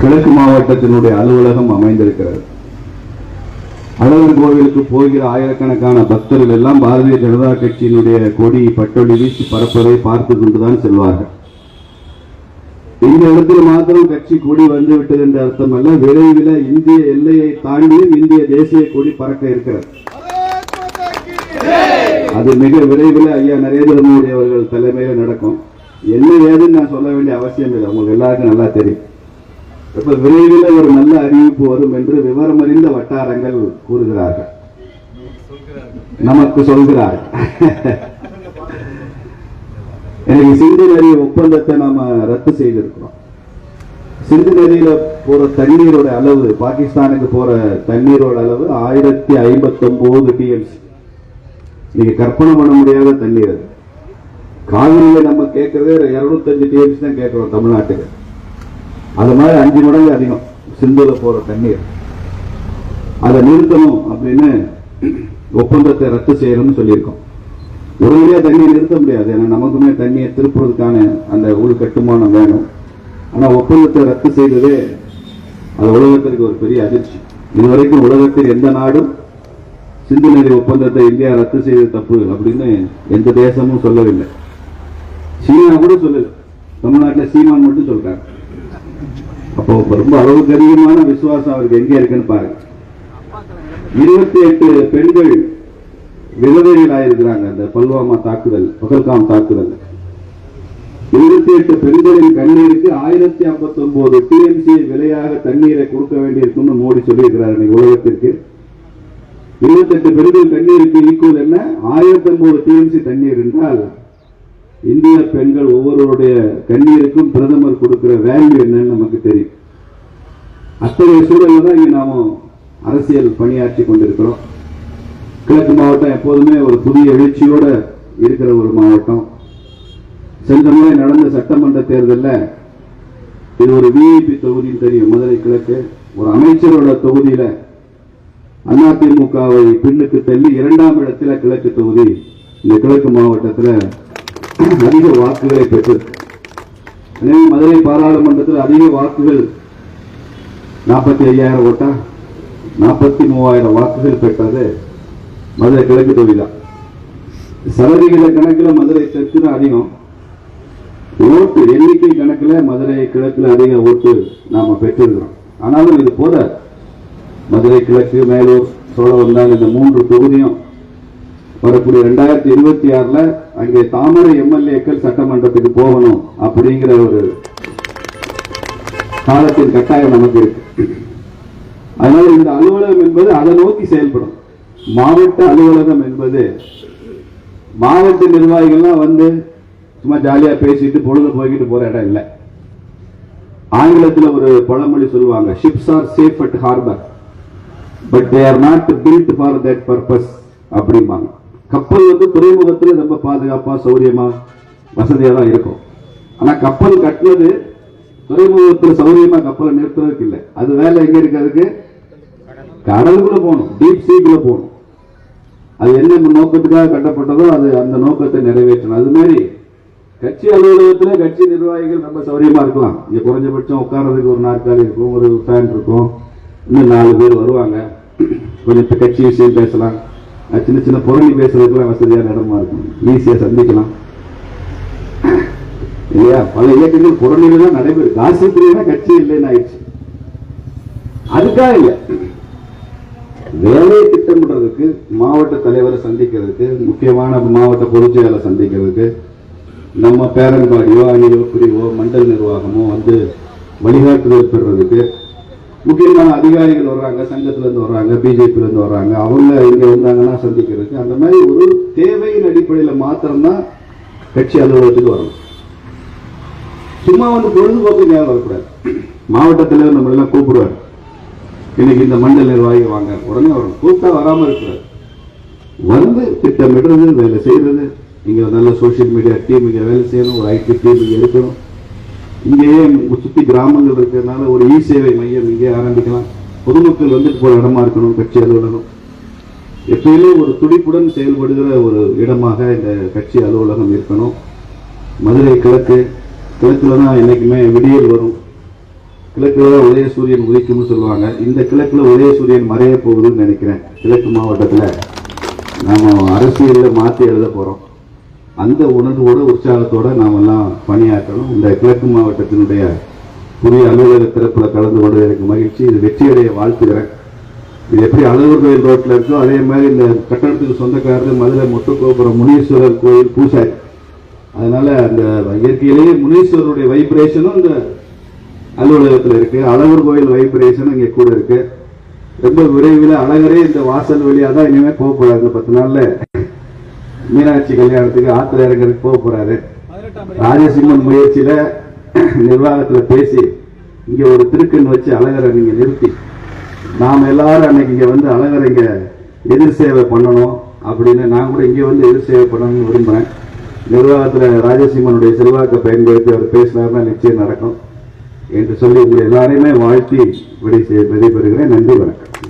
கிழக்கு மாவட்டத்தினுடைய அலுவலகம் அமைந்திருக்கிறது. அழகர் கோவிலுக்கு போகிற ஆயிரக்கணக்கான பக்தர்கள் எல்லாம் பாரதிய ஜனதா கட்சியினுடைய கொடி பட்டொலி வீசி பரப்பதை பார்த்து கொண்டுதான் செல்வார்கள். இந்த இடத்தில் மாத்திரம் கட்சி கொடி வந்து விட்டது என்ற அர்த்தம் அல்ல. விரைவில் இந்திய எல்லையை தாண்டியும் இந்திய தேசிய கொடி பறக்க இருக்கிறது. அது மிக விரைவில் ஐயா நரேந்திர மோடி அவர்கள் தலைமையில் நடக்கும். என்ன ஏதுன்னு நான் சொல்ல வேண்டிய அவசியம் இல்லை. உங்களுக்கு எல்லாருக்கும் நல்லா தெரியும். இப்ப விரைவில் ஒரு நல்ல அறிவிப்பு வரும் என்று விவரம் அறிந்த வட்டாரங்கள் கூறுகிறார்கள். நமக்கு சொல்கிறார்கள். எனக்கு சிந்து நதி ஒப்பந்தத்தை நாம ரத்து செய்திருக்கிறோம். சிந்து நதியில போற தண்ணீரோட அளவு பாகிஸ்தானுக்கு போற தண்ணீரோட அளவு ஆயிரத்தி ஐம்பத்தி ஒன்பது டிஎம்சி. நீங்க கற்பனை பண்ண முடியாத தண்ணீர் அது. காவிரியை நம்ம கேட்கறது இருநூத்தஞ்சு டிஎம்சி தான் கேட்கிறோம் தமிழ்நாட்டுக்கு. அது மாதிரி அஞ்சு மடங்கு அதிகம். சிந்துல போற தண்ணீர். அதை நிறுத்தணும் அப்படின்னு ஒப்பந்தத்தை ரத்து செய்யணும்னு சொல்லியிருக்கோம். உடனடியாக தண்ணியை நிறுத்த முடியாது. ஏன்னா நமக்குமே தண்ணியை திருப்புறதுக்கான அந்த உள் கட்டுமானம் வேணும். ஆனால் ஒப்பந்தத்தை ரத்து செய்ததே அது உலகத்திற்கு ஒரு பெரிய அதிர்ச்சி. இதுவரைக்கும் உலகத்தில் எந்த நாடும் சிந்து நதி ஒப்பந்தத்தை இந்தியா ரத்து செய்தது தப்பு அப்படின்னு எந்த தேசமும் சொல்லவில்லை. சீனா கூட சொல்லல. தமிழ்நாட்டில் சீமான் மட்டும் சொல்றாங்க அப்போ ரொம்ப அளவுக்கு அதிகமான விசுவாசம் அவருக்கு எங்க இருக்குன்னு பாருங்க. இருபத்தி எட்டு பெண்கள் விதவைகள் ஆயிருக்கிறாங்க அந்த பல்வாமா தாக்குதல் பகல்காம் தாக்குதல். இருபத்தி எட்டு பெண்களின் கண்ணீருக்கு ஆயிரத்தி ஐம்பத்தி ஒன்பது டிஎம்சி விலையாக தண்ணீரை கொடுக்க வேண்டியிருக்கும்னு மோடி சொல்லியிருக்கிறார் இன்னைக்கு உலகத்திற்கு. இருபத்தெட்டு பெண்கள் கண்ணீருக்கு ஈக்குவல் என்ன? ஆயிரத்தி ஒன்பது டிஎம்சி தண்ணீர் என்றால் இந்திய பெண்கள் ஒவ்வொருவருடைய கண்ணீருக்கும் பிரதமர் கொடுக்கிற வேல்யூ என்னன்னு நமக்கு தெரியும். அத்தகைய சூழலில் தான் இங்கே நாம அரசியல் பணியாற்றி கொண்டிருக்கிறோம். கிழக்கு மாவட்டம் எப்போதுமே ஒரு புதிய எழுச்சியோட இருக்கிற ஒரு மாவட்டம். சென்ற முறை நடந்த சட்டமன்ற தேர்தலில் இது ஒரு விஐபி தொகுதின்னு தெரியும் மதுரை கிழக்கு. ஒரு அமைச்சரோட தொகுதியில அதிமுகவை பின்னுக்கு தள்ளி இரண்டாம் இடத்துல கிழக்கு தொகுதி இந்த கிழக்கு மாவட்டத்தில் அதிக வாக்குகளை பெற்றது எனவே மதுரை பாராளுமன்றத்தில் அதிக வாக்குகள் நாற்பத்தி ஐயாயிரம் ஓட்டா நாற்பத்தி மூவாயிரம் வாக்குகள் பெற்றது மதுரை கிழக்கு தொகுதி தான் சதவிகித கணக்கில் மதுரை தெற்கு தான் அதிகம். ஓட்டு எண்ணிக்கை கணக்கில் மதுரை கிழக்கில் அதிக ஓட்டு நாம பெற்றிருக்கிறோம். ஆனாலும் இது போல மதுரை கிழக்கு மேலூர் சோழவந்தான் இந்த மூன்று தொகுதியும் வரக்கூடிய ரெண்டாயிரத்தி இருபத்தி ஆறுல அங்கே தாமரை எம்எல்ஏக்கள் சட்டமன்றத்துக்கு போகணும் அப்படிங்கிற ஒரு காலத்தின் கட்டாயம் நமக்கு இருக்கு. அதனால இந்த அலுவலகம் என்பது அதை நோக்கி செயல்படும். மாவட்ட அலுவலகம் என்பது மாவட்ட நிர்வாகிகள்லாம் வந்து சும்மா ஜாலியா பேசிட்டு பொழுது போய்கிட்டு போற இடம் இல்லை. ஆங்கிலத்தில் ஒரு பழமொழி சொல்லுவாங்க ships are safe at harbour but they are not built for that purpose அப்படிம்பாங்க. கப்பல் வந்து துறைமுகத்துல ரொம்ப பாதுகாப்பா சௌரியமா வசதியா தான் இருக்கும். ஆனா கப்பல் கட்டினது துறைமுகத்துல சௌரியமா கப்பலை நிறுத்துறதுக்கு இல்லை அது வேலை எங்க இருக்கு அதுக்கு? கடலுக்குள்ள போகணும் டீப் சீக்குள்ள போகணும். அது என்ன நோக்கத்துக்காக கட்டப்பட்டதோ அது அந்த நோக்கத்தை நிறைவேற்றணும். அது மாதிரி கட்சி அலுவலகத்துல கட்சி நிர்வாகிகள் ரொம்ப சௌரியமா இருக்கலாம். இங்க குறைஞ்சபட்சம் உட்கார்றதுக்கு ஒரு நாற்காலி இருக்கும் ஒரு ஃபேன் இருக்கும். இன்னும் நாலு பேர் வருவாங்க. கொஞ்சம் கட்சி விஷயம் பேசலாம். சின்ன சின்ன பொருளி பேசுறதுக்குலாம் வசதியான இடமா இருக்கும். ஈஸியா சந்திக்கலாம். இல்லையா? பல இயக்கங்கள் புறநிலை தான் நடைபெறும். காசிப்பிரியனா கட்சி இல்லைன்னு ஆயிடுச்சு. அதுக்காக இல்லை. வேலையை திட்டமிடுறதுக்கு மாவட்ட தலைவரை சந்திக்கிறதுக்கு முக்கியமான மாவட்ட பொதுச்செயலை சந்திக்கிறதுக்கு நம்ம பேரன்பாடியோ அணியோ பிரிவோ மண்டல் நிர்வாகமோ வந்து வழிகாட்டுதல் பெறுறதுக்கு முக்கியமான அதிகாரிகள் வர்றாங்க சங்கத்துல இருந்து வர்றாங்க பிஜேபியிலேருந்து வர்றாங்க. அவங்க இங்க வந்தாங்கன்னா சந்திக்கிறதுக்கு. அந்த மாதிரி ஒரு தேவையின் அடிப்படையில மாத்திரம்தான் கட்சி அலுவலகத்துக்கு வரணும். சும்மா வந்து பொழுதுபோக்கு பொழுதுபோக்குக்காக வரக்கூடாது. மாவட்டத்தில் நம்மளெல்லாம் எல்லாம் கூப்பிடுவார். இன்னைக்கு இந்த மண்டல நிர்வாகி வாங்க. உடனே வரணும் கூப்பிட்டா வராம இருக்கிறார் வந்து திட்டமிடுறது வேலை செய்யறது. இங்க நல்ல சோஷியல் மீடியா டீம் இங்கே வேலை செய்யணும் ஒரு ஐடி டீம் இங்கே இருக்கணும் இங்கேயே சுற்றி கிராமங்கள் இருக்கிறதுனால ஒரு இ சேவை மையம் இங்கே ஆரம்பிக்கலாம். பொதுமக்கள் வந்துட்டு போகிற இடமா இருக்கணும் கட்சி அலுவலகம். எப்பயுமே ஒரு துடிப்புடன் செயல்படுகிற ஒரு இடமாக இந்த கட்சி அலுவலகம் இருக்கணும். மதுரை கிழக்கு கிழக்கில் தான் என்றைக்குமே விடியல் வரும். கிழக்கில் தான் உதய சூரியன் உதிக்கும்னு சொல்லுவாங்க. இந்த கிழக்கில் உதய சூரியன் மறைய போகுதுன்னு நினைக்கிறேன். கிழக்கு மாவட்டத்தில் நாம் அரசியலில் மாற்றி எழுத போகிறோம் அந்த உணர்வோட உற்சாகத்தோட நாம் எல்லாம் பணியாற்றணும். இந்த கிழக்கு மாவட்டத்தினுடைய புதிய அலுவலக திறப்பில் கலந்து கொண்டு எனக்கு மகிழ்ச்சி. இது வெற்றியடைய வாழ்த்துகிறேன். இது எப்படி அழகர் கோயில் ரோட்டில் இருக்கோ அதே மாதிரி இந்த கட்டடத்துக்கு சொந்தக்காரர் மதுரை மொட்டுக்கோபுரம் முனீஸ்வரர் கோயில் பூசாரி அதனால அந்த இயற்கையிலேயே முனீஸ்வரருடைய வைப்ரேஷனும் இந்த அலுவலகத்தில் இருக்கு. அழகர் கோயில் வைப்ரேஷனும் இங்கே கூட இருக்கு. ரொம்ப விரைவில் அழகரே இந்த வாசல் வழியாக தான் இனிமேல் போக போறாரு இந்த பத்து நாளில். மீனாட்சி கல்யாணத்துக்கு ஆத்துல இறங்குறதுக்கு போக போறாரு. ராஜசிம்மன் முயற்சியில நிர்வாகத்துல பேசி இங்க ஒரு திருக்கண் வச்சு அழகரை நீங்க நிறுத்தி நாம எல்லாரும் அன்னைக்கு இங்க வந்து அழகரை இங்க எதிர் சேவை பண்ணணும் அப்படின்னு நான் கூட இங்க வந்து எதிர் சேவை பண்ணணும்னு விரும்புறேன். நிர்வாகத்துல ராஜசிம்மனுடைய செல்வாக்கை பயன்படுத்தி அவர் பேசினார்னா நிச்சயம் நடக்கும். என்று சொல்லி உங்களை எல்லாரையுமே வாழ்த்தி விடை செய்ய விடைபெறுகிறேன். நன்றி வணக்கம்.